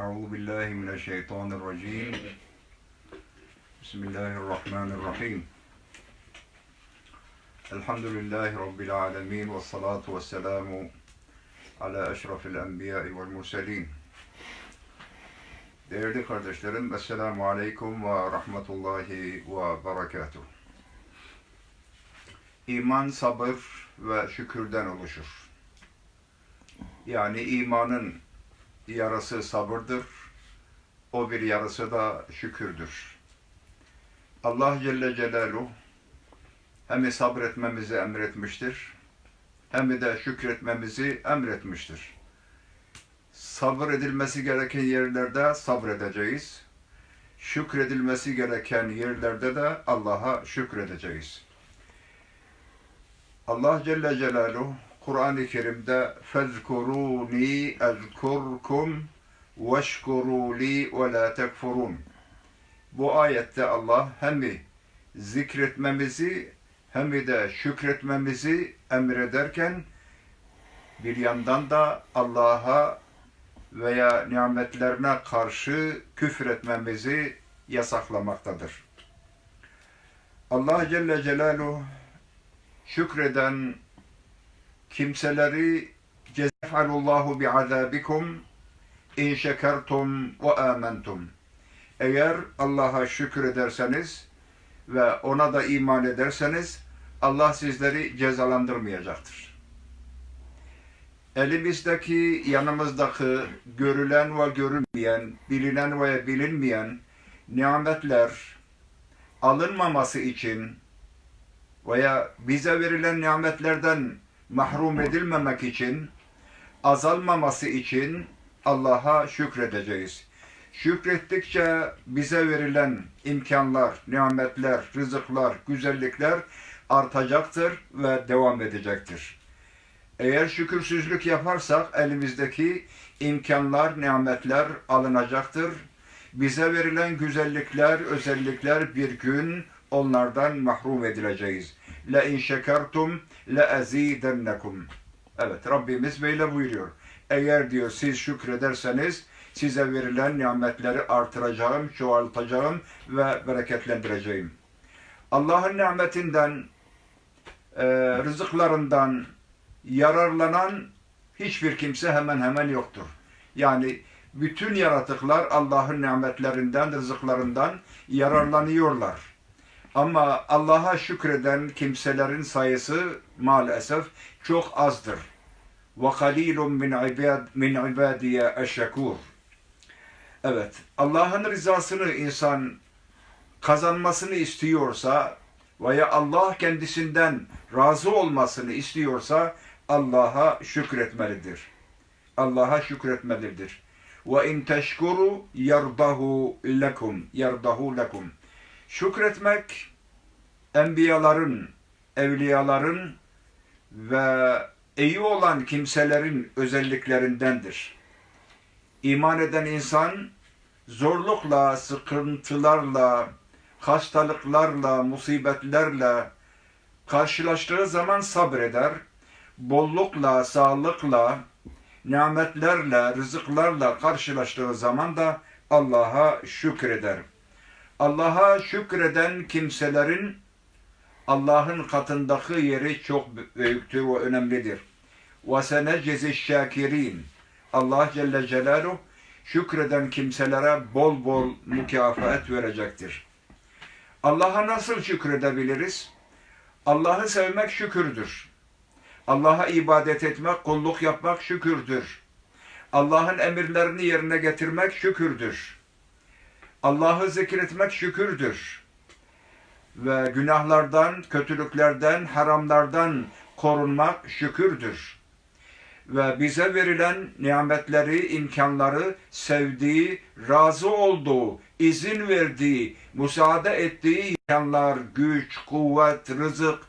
أعوذ بالله من الشيطان الرجيم بسم الله الرحمن الرحيم الحمد لله رب العالمين والصلاة والسلام على أشرف الأنبياء والمرسلين Değerli kardeşlerim, Esselamu Aleyküm ve Rahmetullahi ve Berekatuhu. İman, sabır ve şükürden oluşur. Yani imanın yarısı sabırdır, o bir yarısı da şükürdür. Allah Celle Celaluhu hem sabretmemizi emretmiştir, hem de şükretmemizi emretmiştir. Sabır edilmesi gereken yerlerde sabredeceğiz. Şükredilmesi gereken yerlerde de Allah'a şükredeceğiz. Allah Celle Celaluhu Kur'an-ı Kerim'de fezkuruni ezkurkum veşkuru li ve la tekfurun. Bu ayette Allah hem zikretmemizi hem de şükretmemizi emrederken bir yandan da Allah'a veya nimetlerine karşı küfretmemizi yasaklamaktadır. Allah Celle Celaluhu şükreden kimseleri cezefalullahu bi'azabikum in şekertum ve amentum. Eğer Allah'a şükür ederseniz ve ona da iman ederseniz Allah sizleri cezalandırmayacaktır. Elimizdeki, yanımızdaki görülen ve görünmeyen, bilinen ve bilinmeyen nimetler alınmaması için veya bize verilen nimetlerden mahrum edilmemek için, azalmaması için Allah'a şükredeceğiz. Şükrettikçe bize verilen imkanlar, nimetler, rızıklar, güzellikler artacaktır ve devam edecektir. Eğer şükürsüzlük yaparsak elimizdeki imkanlar, nimetler alınacaktır. Bize verilen güzellikler, özellikler bir gün onlardan mahrum edileceğiz. La in şekertum azidennekum. Evet Rabbimiz böyle buyuruyor. Eğer diyor siz şükrederseniz size verilen nimetleri artıracağım, çoğaltacağım ve bereketlendireceğim. Allah'ın nimetinden, e, rızıklarından yararlanan hiçbir kimse hemen hemen yoktur. Yani bütün yaratıklar Allah'ın nimetlerinden, rızıklarından yararlanıyorlar. Ama Allah'a şükreden kimselerin sayısı maalesef çok azdır. Ve kalilun min ibad min ibadiye eşşekur. Evet, Allah'ın rızasını insan kazanmasını istiyorsa veya Allah kendisinden razı olmasını istiyorsa Allah'a şükretmelidir. Allah'a şükretmelidir. Ve in teşkuru yerdahu lekum. Yerdahu lekum. Şükretmek enbiyaların, evliyaların ve iyi olan kimselerin özelliklerindendir. İman eden insan zorlukla, sıkıntılarla, hastalıklarla, musibetlerle karşılaştığı zaman sabreder. Bollukla, sağlıkla, nimetlerle, rızıklarla karşılaştığı zaman da Allah'a şükreder. Allah'a şükreden kimselerin Allah'ın katındaki yeri çok büyüktür ve önemlidir. وَسَنَجِزِ الشَّاكِرِينَ Allah Celle Celaluhu şükreden kimselere bol bol mükafat verecektir. Allah'a nasıl şükredebiliriz? Allah'ı sevmek şükürdür. Allah'a ibadet etmek, kulluk yapmak şükürdür. Allah'ın emirlerini yerine getirmek şükürdür. Allah'ı zikretmek şükürdür. Ve günahlardan, kötülüklerden, haramlardan korunmak şükürdür. Ve bize verilen nimetleri, imkanları sevdiği, razı olduğu, izin verdiği, müsaade ettiği imkanlar, güç, kuvvet, rızık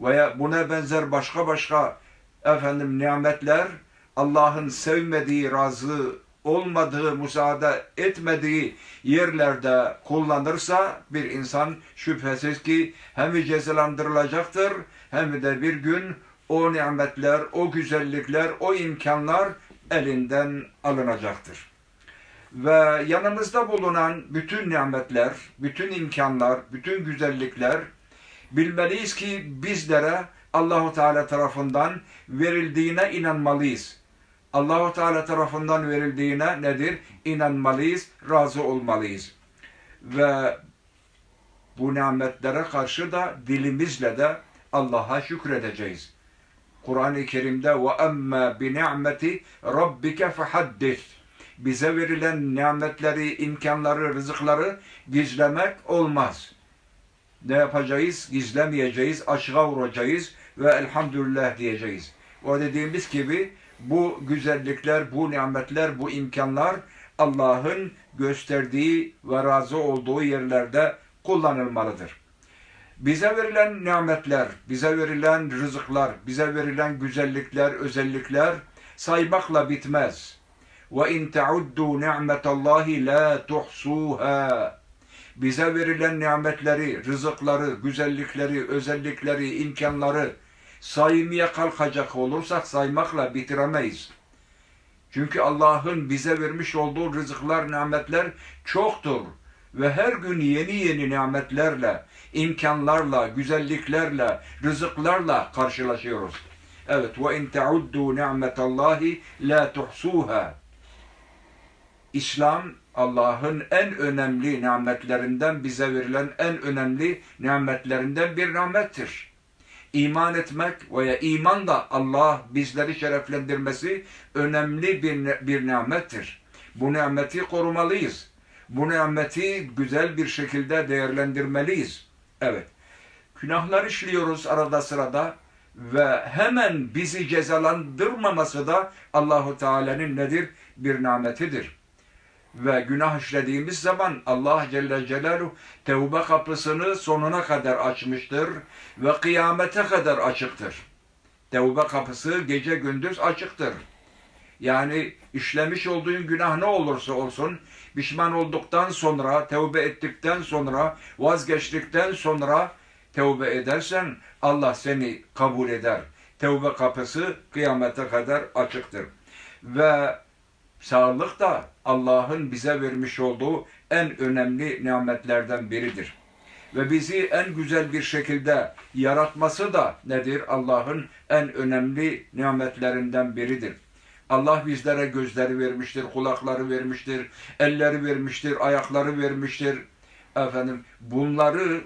veya buna benzer başka başka efendim nimetler Allah'ın sevmediği, razı olmadığı, müsaade etmediği yerlerde kullanırsa bir insan şüphesiz ki hem cezalandırılacaktır hem de bir gün o nimetler, o güzellikler, o imkanlar elinden alınacaktır. Ve yanımızda bulunan bütün nimetler, bütün imkanlar, bütün güzellikler bilmeliyiz ki bizlere Allahu Teala tarafından verildiğine inanmalıyız. Allahu Teala tarafından verildiğine nedir? İnanmalıyız, razı olmalıyız. Ve bu nimetlere karşı da dilimizle de Allah'a şükredeceğiz. Kur'an-ı Kerim'de ve emme bi ni'meti rabbike fehaddis. Bize verilen nimetleri, imkanları, rızıkları gizlemek olmaz. Ne yapacağız? Gizlemeyeceğiz, açığa vuracağız ve elhamdülillah diyeceğiz. O dediğimiz gibi bu güzellikler, bu nimetler, bu imkanlar Allah'ın gösterdiği ve razı olduğu yerlerde kullanılmalıdır. Bize verilen nimetler, bize verilen rızıklar, bize verilen güzellikler, özellikler saymakla bitmez. Ve in tauddu ni'metallahi la tuhsuha. Bize verilen nimetleri, rızıkları, güzellikleri, özellikleri, imkanları saymaya kalkacak olursak saymakla bitiremeyiz. Çünkü Allah'ın bize vermiş olduğu rızıklar, nimetler çoktur. Ve her gün yeni yeni nimetlerle, imkanlarla, güzelliklerle, rızıklarla karşılaşıyoruz. Evet, ve in tauddu ni'metallahi la tuhsuha. İslam Allah'ın en önemli nimetlerinden bize verilen en önemli nimetlerinden bir nimettir. İman etmek veya iman da Allah bizleri şereflendirmesi önemli bir, bir nimettir. Bu nimeti korumalıyız. Bu nimeti güzel bir şekilde değerlendirmeliyiz. Evet. Günahlar işliyoruz arada sırada ve hemen bizi cezalandırmaması da Allahu Teala'nın nedir? Bir nimetidir. Ve günah işlediğimiz zaman Allah Celle Celaluhu tevbe kapısını sonuna kadar açmıştır ve kıyamete kadar açıktır. Tevbe kapısı gece gündüz açıktır. Yani işlemiş olduğun günah ne olursa olsun pişman olduktan sonra, tevbe ettikten sonra, vazgeçtikten sonra tevbe edersen Allah seni kabul eder. Tevbe kapısı kıyamete kadar açıktır. Ve sağlık da Allah'ın bize vermiş olduğu en önemli nimetlerden biridir. Ve bizi en güzel bir şekilde yaratması da nedir? Allah'ın en önemli nimetlerinden biridir. Allah bizlere gözleri vermiştir, kulakları vermiştir, elleri vermiştir, ayakları vermiştir. Efendim bunları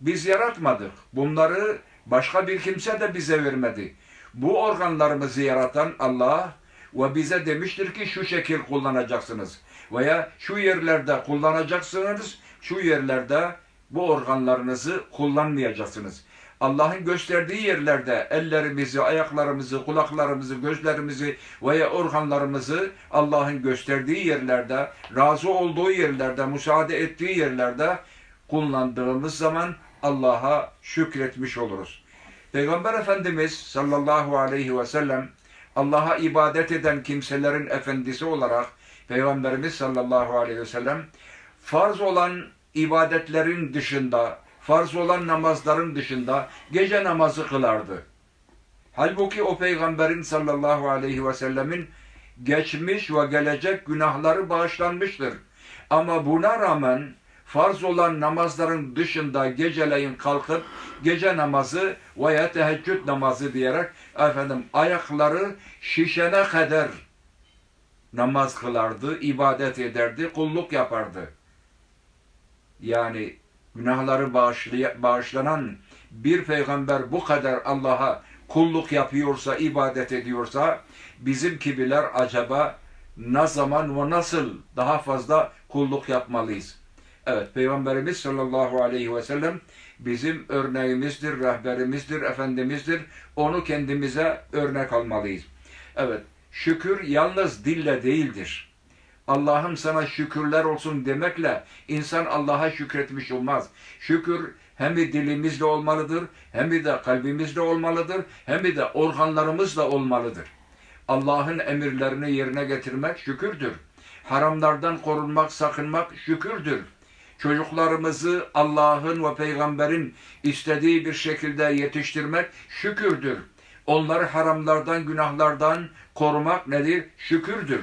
biz yaratmadık. Bunları başka bir kimse de bize vermedi. Bu organlarımızı yaratan Allah ve bize demiştir ki şu şekil kullanacaksınız. Veya şu yerlerde kullanacaksınız, şu yerlerde bu organlarınızı kullanmayacaksınız. Allah'ın gösterdiği yerlerde ellerimizi, ayaklarımızı, kulaklarımızı, gözlerimizi veya organlarımızı Allah'ın gösterdiği yerlerde, razı olduğu yerlerde, müsaade ettiği yerlerde kullandığımız zaman Allah'a şükretmiş oluruz. Peygamber Efendimiz sallallahu aleyhi ve sellem Allah'a ibadet eden kimselerin efendisi olarak Peygamberimiz sallallahu aleyhi ve sellem farz olan ibadetlerin dışında, farz olan namazların dışında gece namazı kılardı. Halbuki o peygamberin sallallahu aleyhi ve sellemin geçmiş ve gelecek günahları bağışlanmıştır. Ama buna rağmen farz olan namazların dışında geceleyin kalkıp gece namazı veya teheccüd namazı diyerek efendim ayakları şişene kadar namaz kılardı, ibadet ederdi, kulluk yapardı. Yani günahları bağışlanan bir peygamber bu kadar Allah'a kulluk yapıyorsa, ibadet ediyorsa bizim gibiler acaba ne zaman ve nasıl daha fazla kulluk yapmalıyız? Evet, Peygamberimiz sallallahu aleyhi ve sellem bizim örneğimizdir, rehberimizdir, efendimizdir. Onu kendimize örnek almalıyız. Evet, şükür yalnız dille değildir. Allah'ım sana şükürler olsun demekle insan Allah'a şükretmiş olmaz. Şükür hem dilimizle olmalıdır, hem de kalbimizle olmalıdır, hem de organlarımızla olmalıdır. Allah'ın emirlerini yerine getirmek şükürdür. Haramlardan korunmak, sakınmak şükürdür. Çocuklarımızı Allah'ın ve peygamberin istediği bir şekilde yetiştirmek şükürdür. Onları haramlardan, günahlardan korumak nedir? Şükürdür.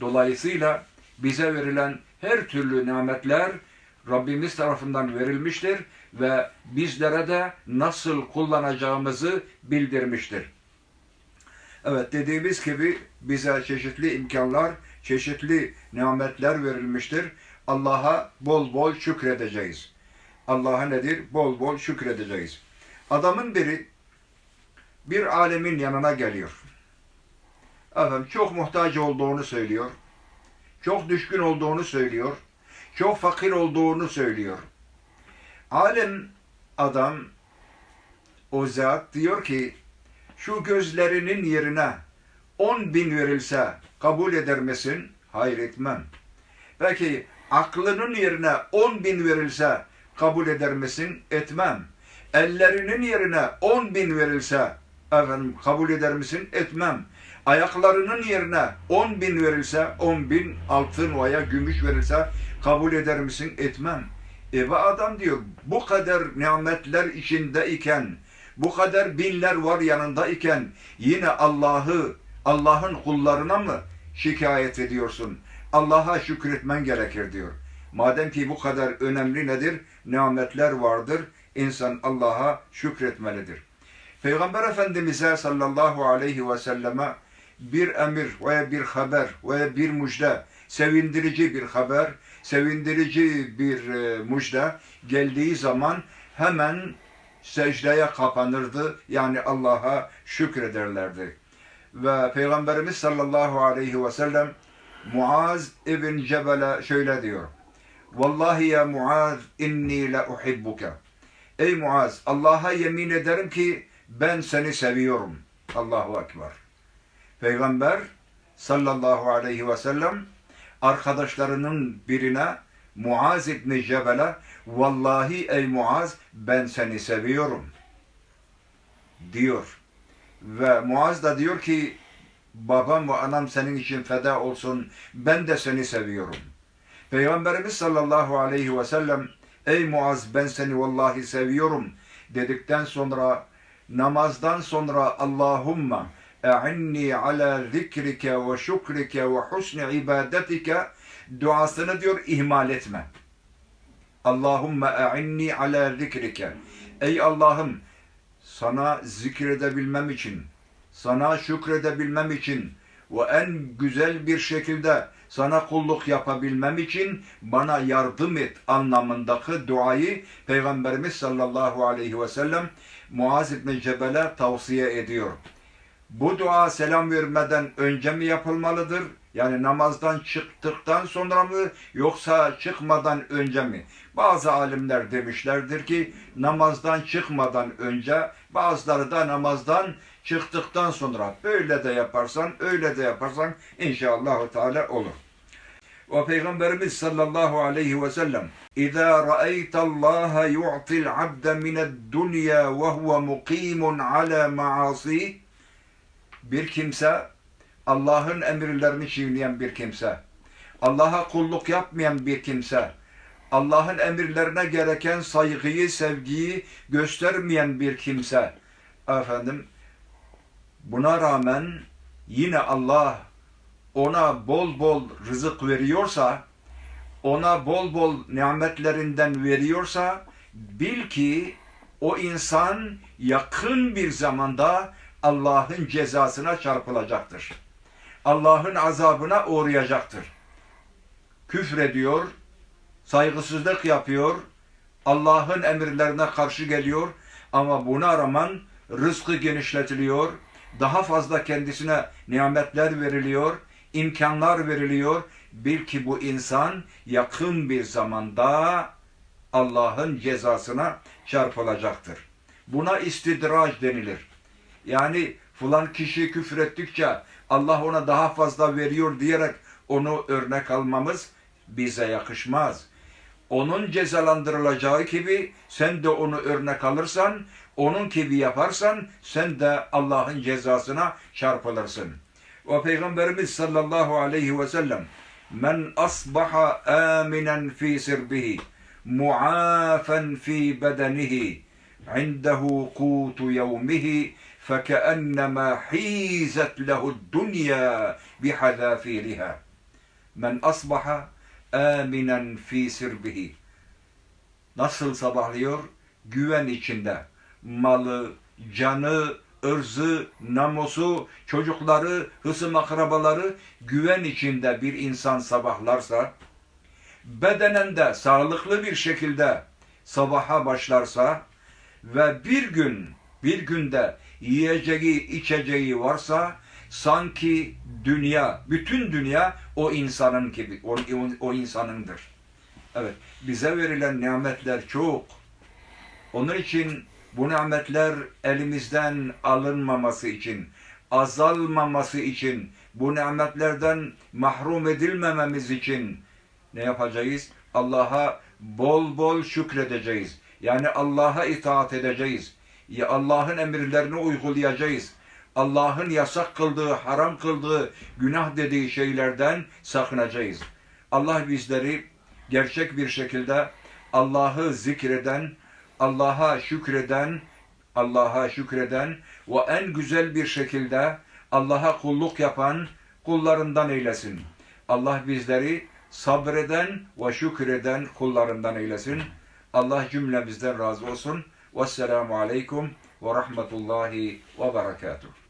Dolayısıyla bize verilen her türlü nimetler Rabbimiz tarafından verilmiştir ve bizlere de nasıl kullanacağımızı bildirmiştir. Evet dediğimiz gibi bize çeşitli imkanlar, çeşitli nimetler verilmiştir. Allah'a bol bol şükredeceğiz. Allah'a nedir? Bol bol şükredeceğiz. Adamın biri bir alemin yanına geliyor. Efendim çok muhtaç olduğunu söylüyor. Çok düşkün olduğunu söylüyor. Çok fakir olduğunu söylüyor. Alem adam o zat diyor ki şu gözlerinin yerine on bin verilse kabul eder misin? Hayır etmem. Peki aklının yerine on bin verilse kabul eder misin? Etmem. Ellerinin yerine on bin verilse efendim kabul eder misin? Etmem. Ayaklarının yerine on bin verilse, on bin altın veya gümüş verilse kabul eder misin? Etmem. E ve adam diyor bu kadar nimetler içinde iken, bu kadar binler var yanında iken yine Allah'ı, Allah'ın kullarına mı şikayet ediyorsun? Allah'a şükretmen gerekir diyor. Madem ki bu kadar önemli nedir? Nimetler vardır. İnsan Allah'a şükretmelidir. Peygamber Efendimiz'e sallallahu aleyhi ve selleme bir emir veya bir haber veya bir müjde, sevindirici bir haber, sevindirici bir e, müjde geldiği zaman hemen secdeye kapanırdı. Yani Allah'a şükrederlerdi. Ve Peygamberimiz sallallahu aleyhi ve sellem Muaz ibn Cebel'e şöyle diyor. Vallahi ya Muaz inni la uhibbuke. Ey Muaz Allah'a yemin ederim ki ben seni seviyorum. Allahu Ekber. Peygamber sallallahu aleyhi ve sellem arkadaşlarının birine Muaz İbni Cebel'e Vallahi ey Muaz ben seni seviyorum diyor. Ve Muaz da diyor ki babam ve anam senin için feda olsun ben de seni seviyorum. Peygamberimiz sallallahu aleyhi ve sellem ey Muaz ben seni vallahi seviyorum dedikten sonra namazdan sonra Allahümme e'inni ala zikrike ve şükrike ve husni ibadetike duasını diyor ihmal etme. Allahümme e'inni ala zikrike. Ey Allah'ım sana zikredebilmem için, sana şükredebilmem için ve en güzel bir şekilde sana kulluk yapabilmem için bana yardım et anlamındaki duayı Peygamberimiz sallallahu aleyhi ve sellem Muaz İbni Cebel'e tavsiye ediyor. Bu dua selam vermeden önce mi yapılmalıdır? Yani namazdan çıktıktan sonra mı yoksa çıkmadan önce mi? Bazı alimler demişlerdir ki namazdan çıkmadan önce bazıları da namazdan çıktıktan sonra böyle de yaparsan öyle de yaparsan inşallah Teala olur. Ve Peygamberimiz sallallahu aleyhi ve sellem İzâ ra'eytallâhe yu'til abde mined dünya ve huve mukimun ala maasi bir kimse Allah'ın emirlerini çiğneyen bir kimse Allah'a kulluk yapmayan bir kimse Allah'ın emirlerine gereken saygıyı, sevgiyi göstermeyen bir kimse efendim buna rağmen yine Allah ona bol bol rızık veriyorsa, ona bol bol nimetlerinden veriyorsa, bil ki o insan yakın bir zamanda Allah'ın cezasına çarpılacaktır. Allah'ın azabına uğrayacaktır. Küfrediyor, saygısızlık yapıyor, Allah'ın emirlerine karşı geliyor ama buna rağmen rızkı genişletiliyor, daha fazla kendisine nimetler veriliyor, imkanlar veriliyor. Bil ki bu insan yakın bir zamanda Allah'ın cezasına çarpılacaktır. Buna istidraç denilir. Yani falan kişi küfrettikçe Allah ona daha fazla veriyor diyerek onu örnek almamız bize yakışmaz. Onun cezalandırılacağı gibi sen de onu örnek alırsan, onun gibi yaparsan sen de Allah'ın cezasına çarpılırsın. Ve Peygamberimiz sallallahu aleyhi ve sellem men asbaha aminen fi sirbihi muafen fi bedenihi indehu kutu yevmihi فكأنما حيزت له الدنيا بحذافيرها Men asbaha aminen fi sirbihi. Nasıl sabahlıyor? Güven içinde. Malı, canı, ırzı, namusu, çocukları, hısım akrabaları güven içinde bir insan sabahlarsa, bedenen de sağlıklı bir şekilde sabaha başlarsa ve bir gün, bir günde yiyeceği, içeceği varsa sanki dünya, bütün dünya o insanın gibi, o, o, insanındır. Evet, bize verilen nimetler çok. Onun için bu nimetler elimizden alınmaması için, azalmaması için, bu nimetlerden mahrum edilmememiz için ne yapacağız? Allah'a bol bol şükredeceğiz. Yani Allah'a itaat edeceğiz. Allah'ın emirlerini uygulayacağız. Allah'ın yasak kıldığı, haram kıldığı, günah dediği şeylerden sakınacağız. Allah bizleri gerçek bir şekilde Allah'ı zikreden, Allah'a şükreden, Allah'a şükreden ve en güzel bir şekilde Allah'a kulluk yapan kullarından eylesin. Allah bizleri sabreden ve şükreden kullarından eylesin. Allah cümlemizden razı olsun. Vesselamu aleyküm ve rahmetullahi ve berekatuhu.